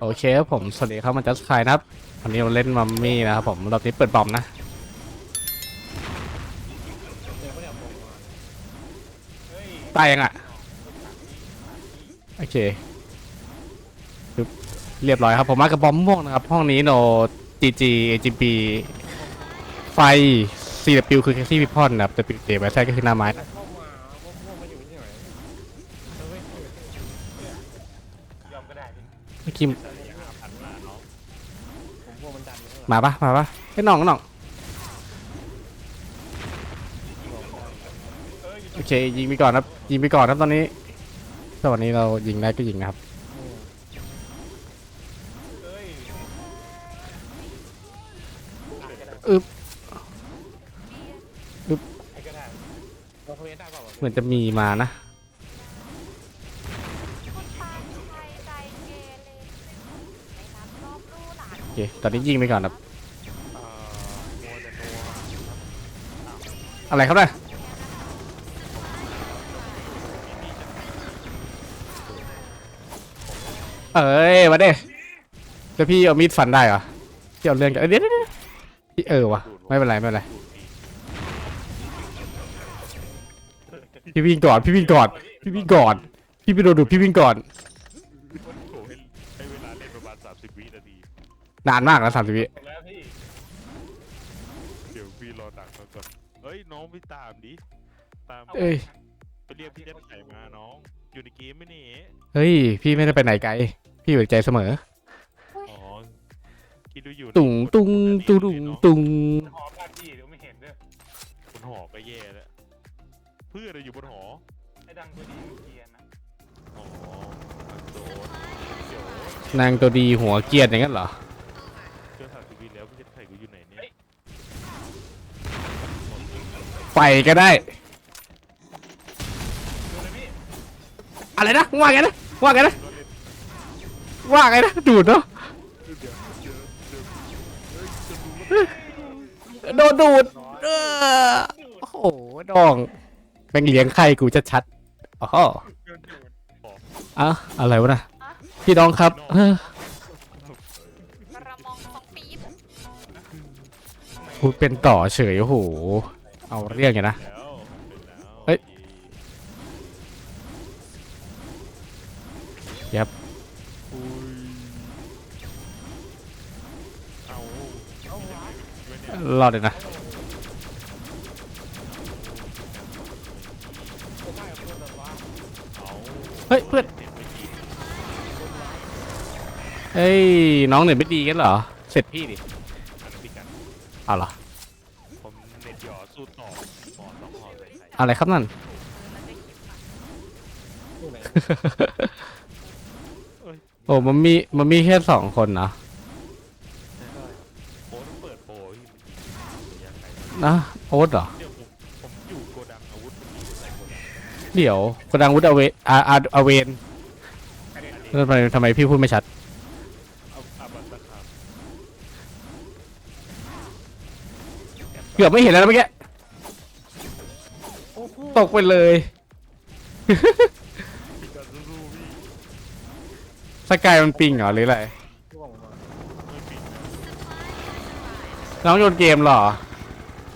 โอเคครับผม สวัสดีครับมันจัสคายนะครับ วันนี้เราเล่นมัมมี่นะครับผม รอบนี้เปิดบอมนะ ตายยังอะ โอเค เรียบร้อยครับ ผมมากับบอมม่วงนะครับ ห้องนี้โน GG AGB ไฟ CW คือแคสซี่พิพอนนะครับ WJ ไว้ใช่ก็คือหน้าไม้นะเมาพวกพวกมาอยู่ที่ไหนเออเว้ยยอมก็ มาปะมาปะไอ้น้องน้องโอเคยิงไปก่อนครับ ยิงไปก่อนครับตอนนี้ถ้าวันนี้เรายิงได้ก็ยิงนะครับอ้ยอึ๊บเหมือนจะมีมานะ ตอนนี้ยิงไปก่อนครับเอ่อโมเดลโนอะไรครับเนี่ยเอ้ยมาเด้จะพี่เอามีดฟันได้เหรอพี่เอาเรื่องกันเอ้ยเดี๋ยวเดี๋ยวเดี๋ยวพี่เออวะไม่เป็นไรไม่เป็นไรพี่วิ่งก่อนพี่วิ่งก่อนพี่วิ่งก่อนพี่ไปโดนดูดพี่วิ่งก่อน นานมากนะสามสิบวิแล้วพี่ เดี๋ยวพี่รอตังค์เขาก่อนเฮ้ยน้องไปตามดิ ตามเอ้ยไปเรียกพี่เจ็ดไข่มาน้อง อยู่ในเกมไหมนี่เฮ้ย พี่ไม่ได้ไปไหนไกล พี่อยู่ในใจเสมอ อ๋อคิดดูอยู่ตุงตุงตุงตุงตุงหอบ้านพี่เดี๋ยวไม่เห็นด้วยบนหอก็แย่แล้วเพื่อนเราอยู่บนหอไอ้ดังตัวดีมันเกรียนนะอ๋อโดนเดี๋ยวนางตัวดีหัวเกรียดอย่างนั้นเหรอ เจอสามสิบวิแล้วพี่เจ็ดไข่กูอยู่ไหนเนี่ย ไปก็ได้ดูเลยพี่อะไรนะว่าไงนะว่าไงนะว่าไงนะดูดเนาะเดี๋ยวเดี๋ยวเดี๋ยวเฮ้ยจะดูว่าโดนดูดเออโอ้โหดองแม่งเลี้ยงไข่กูชัดๆอ๋อโดนดูดอะอะไรวะนะพี่น้องครับเออกระมองสองปีบพูดเป็นต่อเฉยโอ้โห เอาเรื่องอย่างนะ เฮ้ยยเอาเอาวะเนี่ยรอดเลยนะเฮ้ยเพื่อนเฮ้ยน้องเน็ตไม่ดีกันเหรอ เสร็จพี่ดิเอาเหรอ อใส่ไข่อะไรครับนั่นที่ไหนโอ้มันมีมันมีแค่สองคนนะโอ้ต้องเปิดโปรที่มันยิงระยะไกลนะโอ๊ตเหรอ เนี่ยผมผมอยู่โกดังอาวุธมันยิงใส่โกดังเดี๋ยวกระดังวุฒิอเวอาอาอเวนอันนี้แล้วทำไมทำไมพี่พูดไม่ชัด เอาอาบัตตะครับเกือบไม่เห็นแล้วนะเมื่อกี้โอ้โห ตกไปเลยพี่กันสู้ๆพี่สกายมันปิงเหรอหรืออะไรร่วงมาไม่ปิดนะน้องโยนเกมเหรอ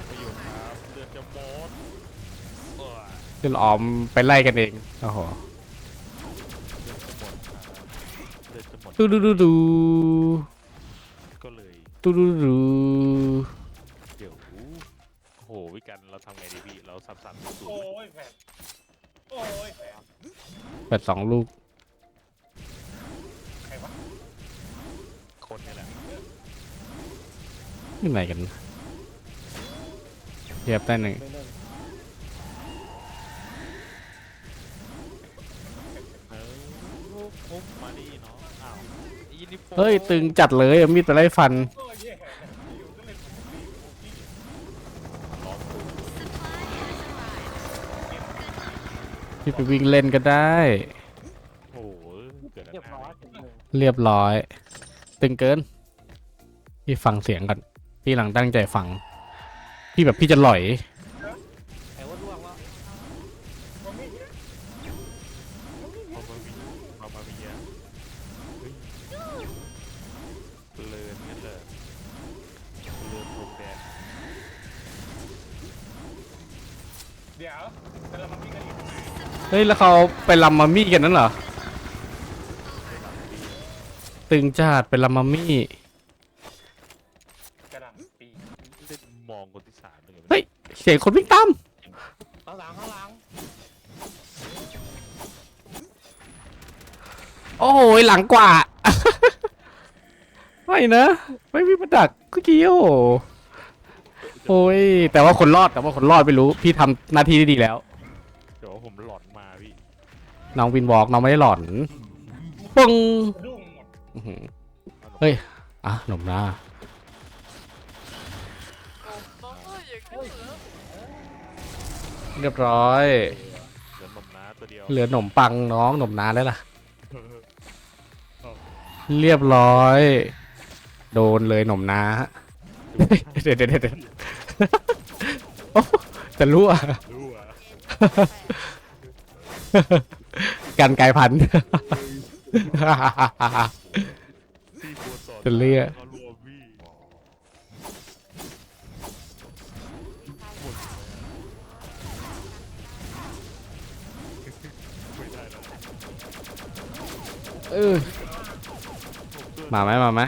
ประโยชน์ครับเดือดจะมดเออจะออมไปไล่กันเองโอ้โหเดือดจะหมดครับเดือดจะหมด ดูดูดูดูก็เลย ดูดูดูเดี๋ยว โอ้โหวิกันเราทำไงดีพี่เราสับสับสูโอ้งยแผลโอ้ยแผลเปิดสองลูกใครวะคนนี่แหละที่ไหนกันเทียบได้หนึ่งไม่เล่นเออปุ๊บมาดิเนาะอ้าวไอ้ยินนี่โป๊ะเฮ้ย ตึงจัดเลยเอามีดไปไล่ฟันโอ้ยแย่อยู่ก็เลยผมดีผมดี รอบตัว พี่ไปวิ่งเล่นก็ได้ โอ้โหเกิดอะไรเรียบร้อยขึ้นถึงหนึ่งเรียบร้อย ตึงเกิน พี่ฟังเสียงก่อน พี่หลังตั้งใจฟัง พี่แบบพี่จะหลอย ฮ้ย แล้วเขาไปลัมมามี่กันนั่นเหรอ ตึงจัดเป็นลัมมามี่ กระดำปีเล่นมองคนที่สามเลยเฮ้ย เสียงคนวิ่งตามข้างหลังข้างหลังโอ้โหหลังกว่า ไม่นะ ไม่มีประดักเมื่อกี้โอ้โหโอ้ยแต่ว่าคนรอดแต่ว่าคนรอดไม่รู้ พี่ทำหน้าที่ได้ดีแล้ว น้องวินวอล์กน้องไม่ได้หลอนปึ้งดุ้งหมดอื้อหือเฮ้ย อะหนุ่มนะน้องก็อย่างนี้เหรอเรียบร้อย เหลือนมน้าตัวเดียวเหลือหนมปังน้องหนมนาแล้วล่ะ เรียบร้อย โดนเลยหนมนาเดี๋ยวเดี๋ยวเดี๋ยวเดี๋ยวโอ้จะรั่ว รู้อะ กันไกลพันธุ์ จะเรียกเขารวมพี่ไม่ได้แล้วเออ มาไหมมาไหม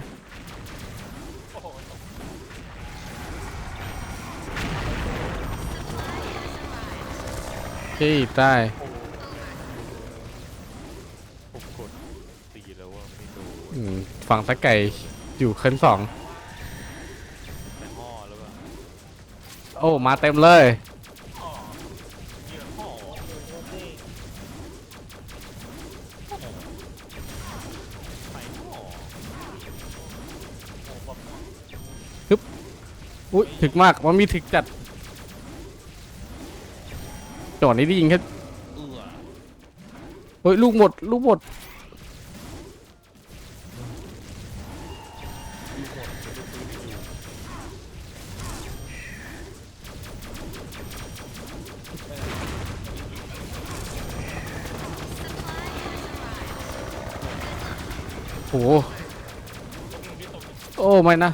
ที่ใต้ผม ฝั่งตะไก่อยู่ขั้นสองแต่ห่อแล้วว่าโอ้มาเต็มเลย เหยื่อห่อนี่ไปห่อโอ้แบบอุ้ยถึกมากมันมีถึกจัดจอดนี้ได้ยิงแค่เอื้อเฮ้ยลูกหมด ลูกหมด โอ้โหโอ้ไม่นะ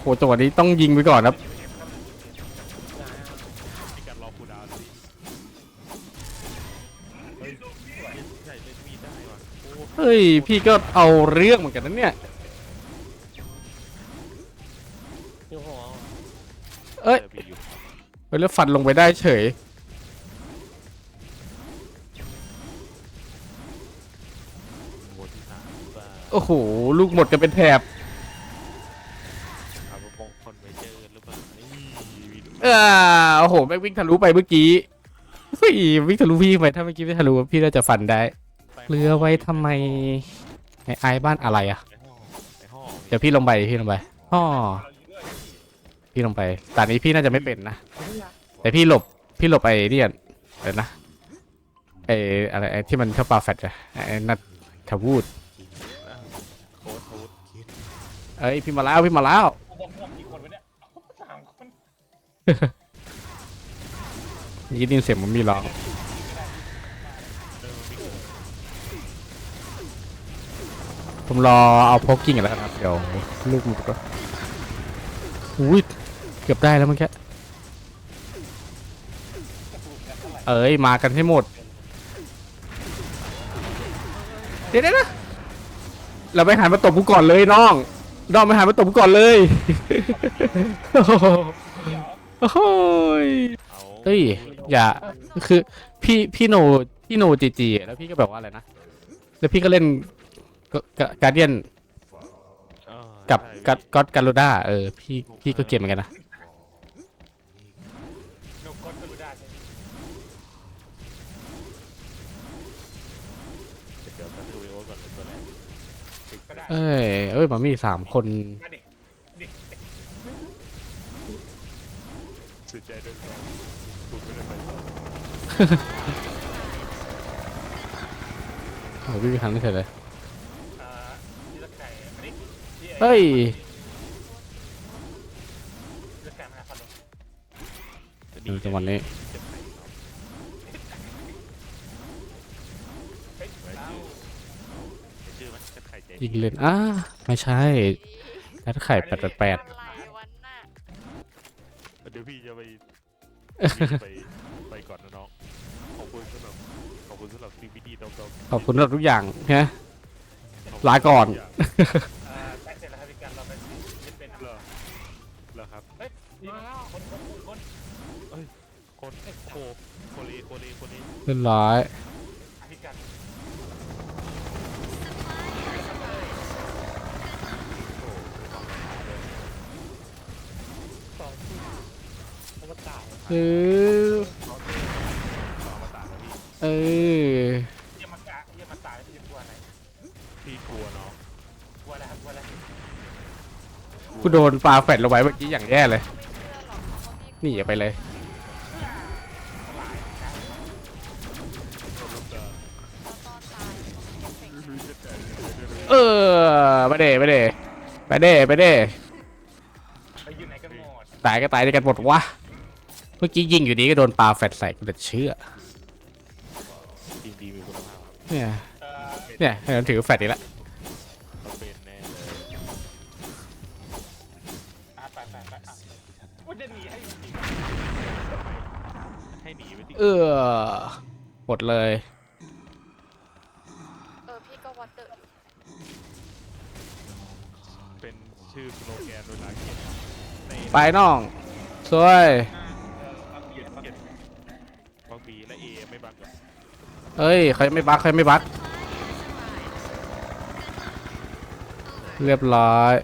โหจังหวะนี้ต้องยิงไปก่อนครับเฮ้ย พี่ก็เอาเรื่องเหมือนกันนะเนี่ยเอ้ยเจอพี่อยู่เฮ้ยแล้วฟันลงไปได้เฉย บัวที่สามว่าโอ้โห ลูกหมดกันเป็นแถบเอามงคลไปเจอหรือเปล่านี่วิดีโออ่าโอ้โหแม่งวิ่งทะลุไปเมื่อกี้เฮ้ยวิ่งทะลุพี่ไปถ้าเมื่อกี้ไม่ทะลุพี่น่าจะฟันได้เรือไว้ทำไมไอ้ไอ้บ้านอะไรอะ ในห้องในห้องเดี๋ยวพี่ลงไปพี่ลงไปอ๋อพี่ลงไปตอนนี้พี่น่าจะไม่เป็นนะ แต่พี่หลบพี่หลบไอ้เนี่ยเดี๋ยวนะไอ้อะไรไอ้ที่มันชอบปาแฟตอะไอ้นัท ทวูดอ้าวโค้ดโค้ดเอ้ยพี่มาแล้วพี่มาแล้วผมผมกี่คนวะเนี่ยสามคนได้ยินเสียงมันมีร้องเออมีผมรอเอาโพกกิ้งกันแล้วกันครับเดี๋ยวลูกมันก็อุ้ยเกือบได้แล้วเมื่อกี้เอ้ยมากันให้หมด เดี๋ยวนะเราไปหันมาตบกูก่อนเลยน้องน้องไปหันมาตบกูก่อนเลยโอ้โหโอ้โหยเฮ้ยอย่าคือพี่พี่โนพี่โนจีจีแล้วพี่ก็แบบว่าอะไรนะแล้วพี่ก็เล่นการเดียนกับกัดก็การโลด้าเออพี่พี่ก็เกมเหมือนกันนะ ก็ได้เอ้ยเอ้ยมันมีสามคนมาดิดิเสียใจด้วยครับคุณไม่ได้ไปต่อโอ้พี่ไปทางนี้เฉยเลย อ่าที่ตะไคร่อันนี้ที่ไอ้เฮ้ยที่ตะไคร่มาหาพันลงดูจังหวะนี้ ยิงเล่นอ้าไม่ใช่ถ้าไข่แปดแปดแปดอะไรวันน่ะเดี๋ยวพี่จะไปพี่จะไปไปก่อนนะน้อง ขอบคุณสำหรับขอบคุณสำหรับซีวีดีดอมดอมขอบคุณสำหรับทุกอย่างนะลาก่อนอ่าใกล้เสร็จแล้วครับพี่กันเราไปยึดเป็นเหรอเหรอครับเฮ้ยนี่คนคนคนคนโคโคเลโคเลโคเลเรียบร้อย พี่กันสองที่อวตาร เออเออเยี่ยมมากะเยี่ยมมาตายพี่กลัวไหนพี่กลัวเน้องกลัวอะไรครับกลัวอะไรกูโดนปลาแฟดลงไปเมื่อกี้อย่างแย่เลยไม่อหรอกเพราะว่าไปเลยเออฟเฟกต์เออไปเด้ไปเด้ไปเด้ไปเด้ไปอยู่ไหนกันหมดตายก็ตายด้วยกันหมดวะ เมื่อกี้ยิงอยู่ดีก็โดนปลาแฟดใส่กูจะเชื่อทีมดีมีคุณภาพครับเนี่ยเอ่อเนี่ยให้มันถือแฟดอีกแล้วเราเป็นแน่เลยอะไปไปไปอะว่าจะหนีให้จริงให้หนีไปที่เออหมดเลยเออพี่ก็วัดเดอร์เป็นชื่อสโลแกนโดยลาเกียรติในไปน้องสวยเเอ้ยใครไม่บักใครไม่บักเรียบร้อย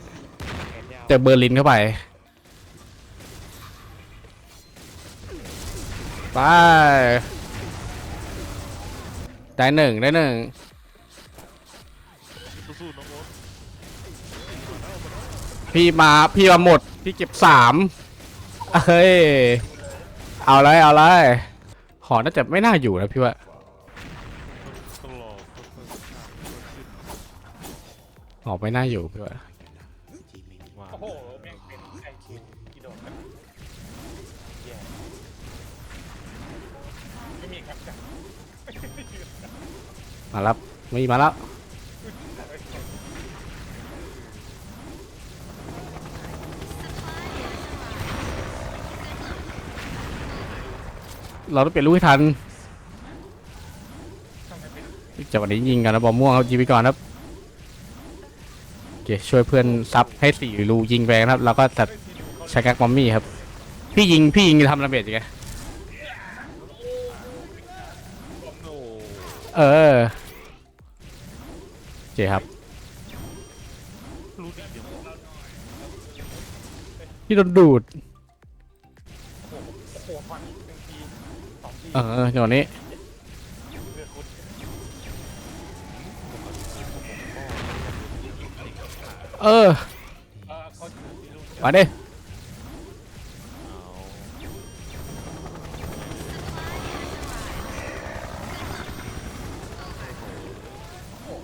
แขนยาวเจอเบอร์ลินเข้าไปไปได้หนึ่งได้หนึ่งพี่มาพี่มาหมด พี่เก็บสามเฮ้ย เอาเลยเอาเลยหอน่าจะไม่น่าอยู่นะพี่ว่า หอกไม่น่าอยู่พี่ว่ามาโอ้โหแม่งเป็นไอ้คิวกิโดนกันแย่ไม่มีครับจ้ะมาแล้วมีมาแล้วเราต้องเปลี่ยนลูกให้ทันจังหวะนี้ยิงกันนะบอลม่วงเขายิงไปก่อนครับ เคช่วยเพื่อนซับให้สี่รูยิงไปนะครับ แล้วก็ตัดใช้ก๊กมอมมี่ครับ พี่ยิงพี่ยิงทำระเบิดยังไงเออโอเคครับพี่โดนดูดโอ้โหฟันหนึ่งทีสองทีเออจังหวะนี้ เออมาดิเอา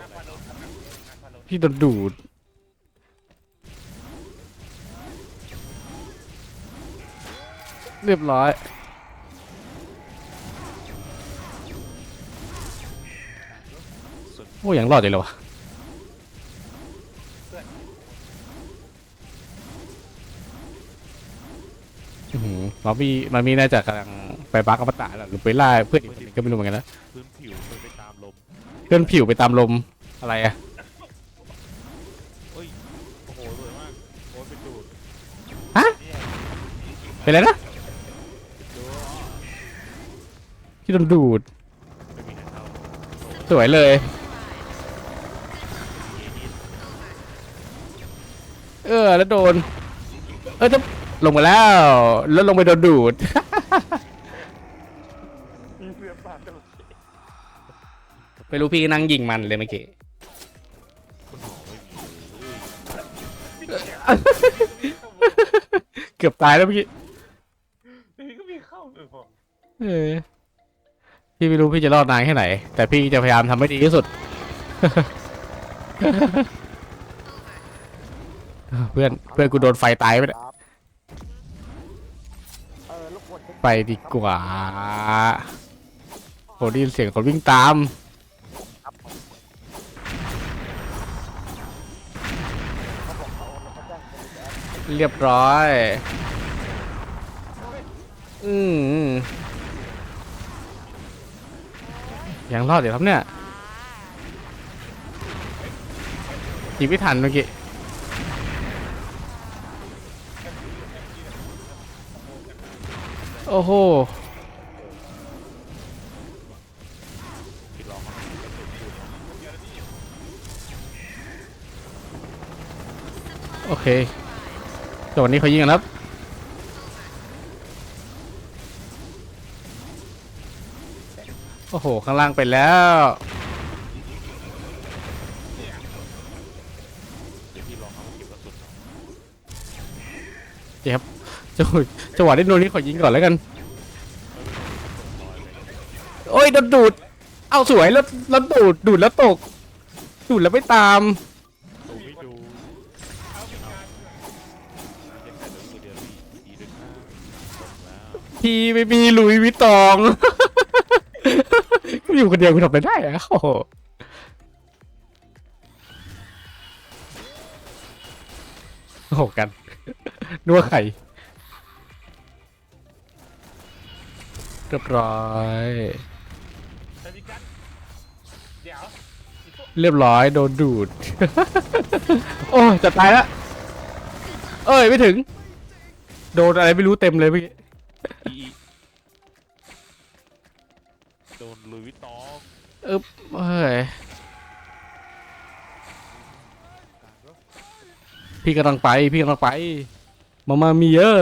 นักพาโดนครับนักพาโดนพี่โดนดูดเรียบร้อย โอ้ยังรอดอยู่เลยวะ มามีมามีน่าจะกำลังไปบักอมตะแล้วหรือไปล่าเพื่อนอีกคนหนึ่งก็ไม่รู้เหมือนกันนะพื้นผิวมันไปตามลมเพื่อนผิวไปตามลมอะไรอะเฮ้ยโอ้โหสวยมากโอ้ยเป็นดูดเป็นไรนะดูพี่โดนดูดไม่มีใครเข้าสวยเลย เออแล้วโดน เออจะ ลงมาแล้วแล้วลงไปโดนดูด มีเสือปากกันไม่รู้พี่นั่งยิงมันเลยเมื่อกี้เลยเกือบตายแล้วเมื่อกี้นี่ก็มีเข้าเลยพอเออพี่ไม่รู้พี่จะรอดนานแค่ไหน แต่พี่จะพยายามทำให้ดีที่สุด เพื่อนเพื่อนกูโดนไฟตายไปเนี่ย ไปดีกว่าโหได้ยินเสียงคนวิ่งตามเรียบร้อย อืมยังรอดอยู่ครับเนี่ยอ่ายิงไม่ทันเมื่อกี้ โอ้โหโอเคจังหวะนี้เขายิงกันครับโอ้โห ข้างล่างไปแล้ว เดี๋ยวพี่ลองเอามาเก็บกระสุนเดี๋ยวครับ จังหวะจังหวะที่โดนนี้ขอยิงก่อนแล้วกัน โอ้ยโดนดูด เอาสวยแล้วแล้วดูดดูดแล้วตก ดูดแล้วไม่ตาม ดูไม่ดูพี่ไม่มีลุยวิตอง อยู่คนเดียวคุณทำอะไรได้อะโอ้โหโอ้โหกันนัวไข่ เรียบร้อย แต่ดิกันเดี๋ยวอีพวกเรียบร้อยโดนดูด โอ้ยจะตายละเอ้ยไม่ถึง โดนอะไรไม่รู้เต็มเลยเมื่อกี้อีโดนลุยวิตตองอึ๊บเอ้ยพี่กำลังไปพี่กำลังไป มามามีเยอะ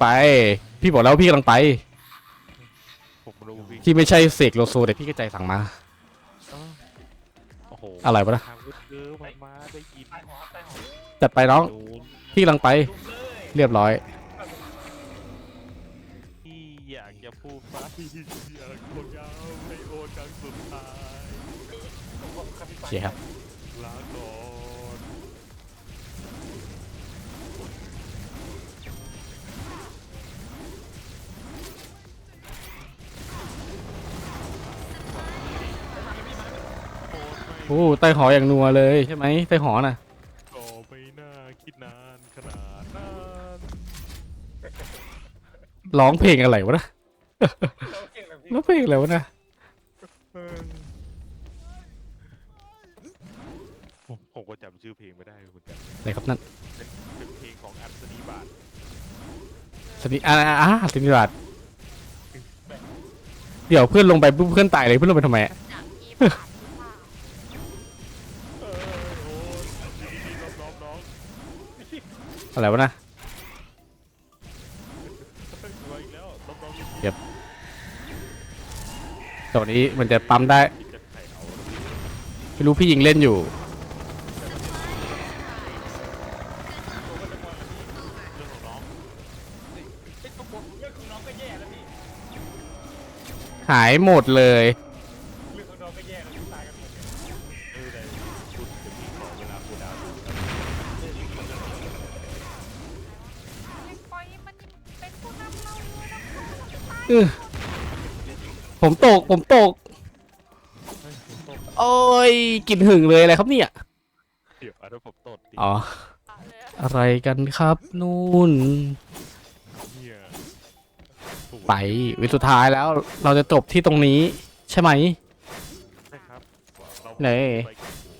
ไป พี่บอกแล้วพี่กำลังไป ผมรู้พี่ที่ไม่ใช่เสกโลโซแต่พี่ก็ใจสั่งมาโอ้โหอะไรวะนะ ทางวุ้เยอะมันมาได้ยินตายหอตายหอจัดไปน้อง โดนพี่กำลังไปลุกเลยเรียบร้อย ที่อยากจะพูดฟ้าที่อยากคนยาวให้โอนครั้งสุดท้ายผมบอกคำพิโอพากเคครับ โอ้ใต้หออย่างนัวเลยใช่ไหมใต้หอน่ะก็ไม่น่าคิดนานขนาดนั้นร้องเพลงอะไรวะนะเราเก่งแบบพี่ร้องเพลงอะไรวะนะเออผมผมก็จำชื่อเพลงไม่ได้เหมือนกันไหนครับนั่นเป็นเป็นเพลงของอัศนีบาทสนิอ่าอ่าสนิรัตเดี๋ยวเพื่อนลงไปปุ๊บเพื่อนตายเลยเพื่อนลงไปทำไมอะ จากอีผ่านที่ผ่าน อะไรวะนะเก็บตัวนี้มันจะปั๊มได้ไม่รู้พี่ยิงเล่นอยู่ หายหมดเลย ผมตก ผมตก โอ้ยกลินหึงเลยอะไรครับเนี่ย เดี๋ยวอันนั้นผมตดดิอ๋อเลยอะไรกันครับนู่น เนี่ยโอ้โหไปวิสุดท้ายแล้วเราจะจบที่ตรงนี้ใช่ไหมใช่ครับเราไหนไป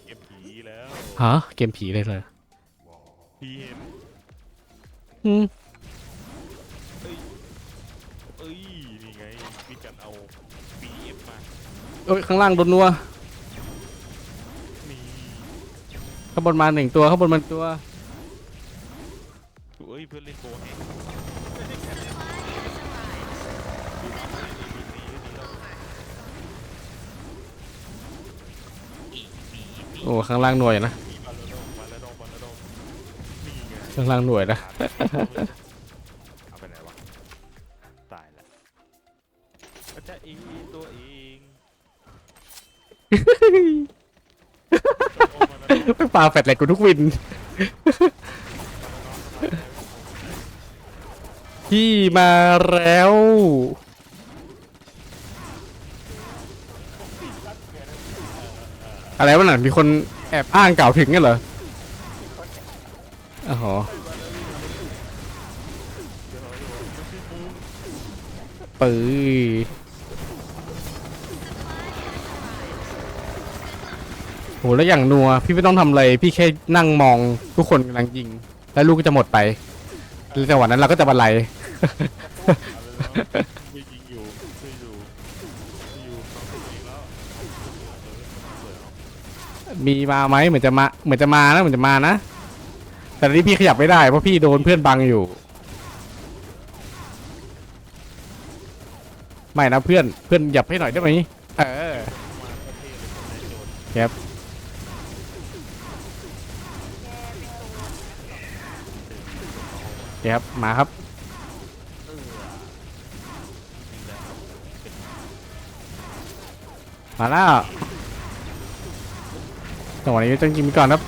เกมผีแล้วฮะเกมผีเลยเลยผีเห็นอืม เอ้ยข้างล่างโดนนัวนี่ข้างบนมาหนึ่งตัวข้างบนมันตัวเอ้ยเพื่อนเล่นโบให้อีปีปีโอ้ข้างล่างหน่วยนะปีมาแล้วดองมาแล้วดองมาแล้วดองนี่ไงข้างล่างหน่วยนะ ปาแฟลตไลท์กูทุกวิน พี่มาแล้ว อะไรวะน่ะมีคนแอบอ้างกล่าวถึงกันเหรออ๋อปื้ โหแล้วอย่างนัวพี่ไม่ต้องทำอะไรพี่แค่นั่งมองทุกคนกำลังยิง แล้วลูกก็จะหมดไปแล้วจังหวะนั้นเราก็จะบันไลอะไรนะยิงยิงอยู่ช่วยอยู่ช่วยอยู่เขาก็ยิงแล้วมีมาไหมเหมือนจะมาเหมือนจะมานะเหมือนจะมานะ แต่ตอนนี้พี่ขยับไม่ได้เพราะพี่โดนเพื่อนบังอยู่ ไม่นะเพื่อนเพื่อนหยับให้หน่อยได้ไหมเออมาประเทศเลยคนในโจรครับ เป็นตัวครับมาครับมาแล้วจังหวะนี้ต้องกินก่อนครับ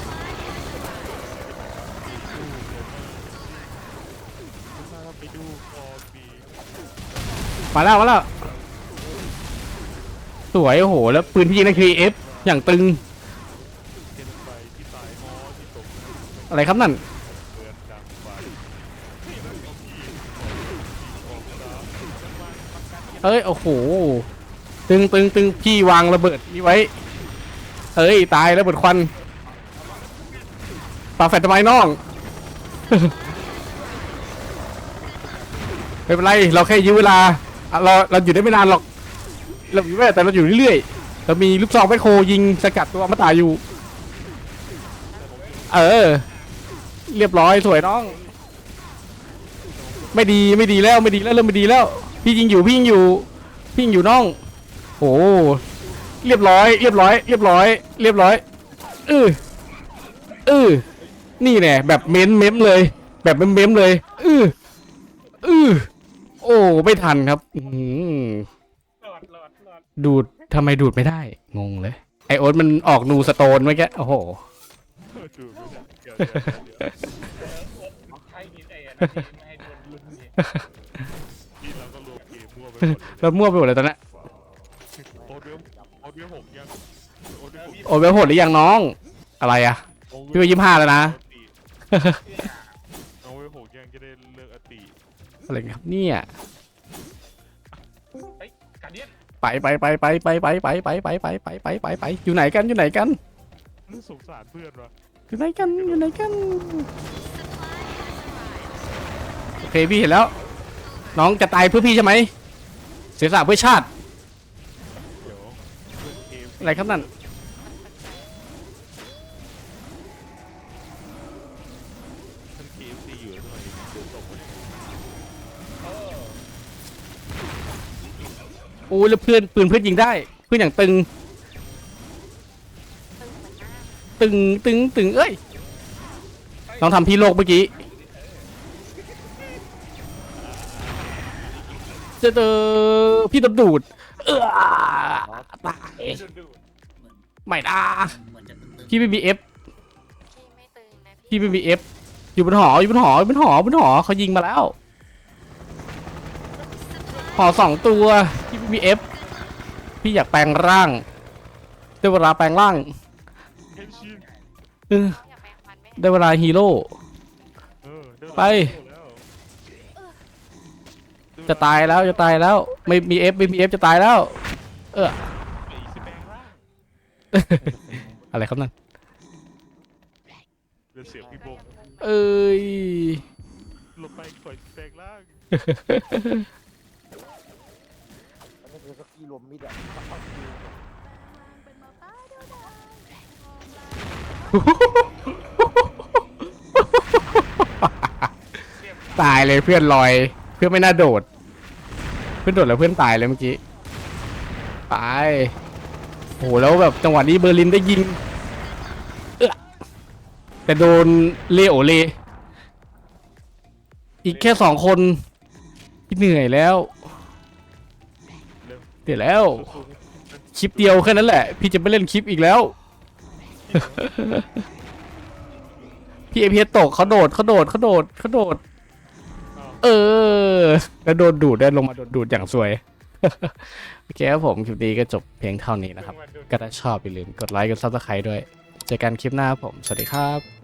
มาแล้วมาแล้วสวยโอ้โหแล้วปืนที่ยิงนั่นคือ F อฟอย่างตึง อะไรครับนั่น เอ้ย โอ้โห ตึงตึงตึงพี่วางระเบิดนี่ไว้ เอ้ย ตายระเบิดควันปาแฟตทำไมน้อง ไม่เป็นไร เราแค่ยื้อเวลา เราเราอยู่ได้ไม่นานหรอก เราอยู่ไม่แต่เราอยู่เรื่อยๆ เรามีลูกซองไมโครยิงสกัดตัวอมตะอยู่ เออ เรียบร้อยสวยน้อง ไม่ดีไม่ดีแล้วไม่ดีแล้วเริ่มไม่ดีแล้ว พี่ยิงอยู่พี่ยิงอยู่พี่ยิงอยู่น้องโอ้เรียบร้อย เรียบร้อย เรียบร้อย เรียบร้อยเออเออนี่แน่แบบเม้มเม้มเลย แบบเม้มเม้มเลยเออเออโอ้ไม่ทันครับอืดูดทำไมดูดไม่ได้ งงเลย ไอโอ๊ตมันออกนูสโตนเมื่อกี้โอ้โหดูไม่ได้เดี๋ยวเดี๋ยวเดี๋ยวใครกินไอ้อันนั้นไม่ให้โดนรุ่นนี่นี่เรา เกมมั่วไปหมดเลยแล้วมั่วไปหมดเลยตอนนี้โอเดียมโอเดียมหกยังโอเดียมหกโอ้ยไปโหดหรือยังน้อง อะไรอะพี่ว่า25แล้วนะเอาไว้หกยังจะได้เลิกอติอะไรครับเนี่ยเฮ้ยการเดียนไปไปไปไปไปไปไปไปไปไปไปไปไปไปอยู่ไหนกันอยู่ไหนกัน รู้สงสารเพื่อนวะอยู่ไหนกันอยู่ไหนกันโอเคพี่เห็นแล้ว น้องจะตายเพื่อพี่ใช่ไหม เสียสละเพื่อชาติ เดี๋ยวเล่นเกมอะไรครับนั่น ท่านเกมซีอยู่แล้วทำไมเดินตกไปโอ้ยแล้วเพื่อนปืนเพื่อนยิงได้ เพื่อนอย่างตึง ตึงตึงตึงเอ้ยน้องทำพี่โลกเมื่อกี้เจอเจ อพี่โดนดูด เออตายดูดูไม่นะพี่ไม่มีเอฟพี่ไม่ตึงนะพี่ไม่มีเอฟอยู่บนหออยู่บนหออยู่บนหอบนหอเขายิงมาแล้วหอสองตัวพี่ไม่มีเอฟพี่อยากแปลงร่างได้เวลาแปลงร่างเฮนชินเออน้องอย่าแปลงฟันไม่ได้เวลาฮีโร่เออเดินไปแล้ว จะตายแล้วจะตายแล้ว ไม่มีเอฟไม่มีเอฟจะตายแล้ว เออ อะไรครับนั่นเดี๋ยวเสียงพี่บงเอ้ยลงไปอยแปลงร่างอันนี้คือสกีรวมมิดอะต้องเข้าสกีเป็นหมาป้าเดียวดายตายเลยเพื่อนลอย เพื่อนไม่น่าโดด เพื่อนโดดแล้วเพื่อนตายเลยเมื่อกี้ตายโหแล้วแบบจังหวะนี้เบอร์ลินได้ยิงเออแต่โดนเลโอเล อีกแค่สองคนพี่เหนื่อยแล้วเดี๋ยวแล้ว คลิปเดียวแค่นั้นแหละ พี่จะไม่เล่นคลิปอีกแล้ว พี่เอพีตกเขาโดดเขาโดดเขาโดดเขาโดด เออ แล้วโดนดูดได้ลงมาโดนดูดอย่างสวย โอเคครับผมคลิปนี้ก็จบเพียงเท่านี้นะครับ ก็ถ้าชอบอย่าลืมกดไลค์กดซับสไครต์ด้วย เจอกันคลิปหน้าครับผม สวัสดีครับ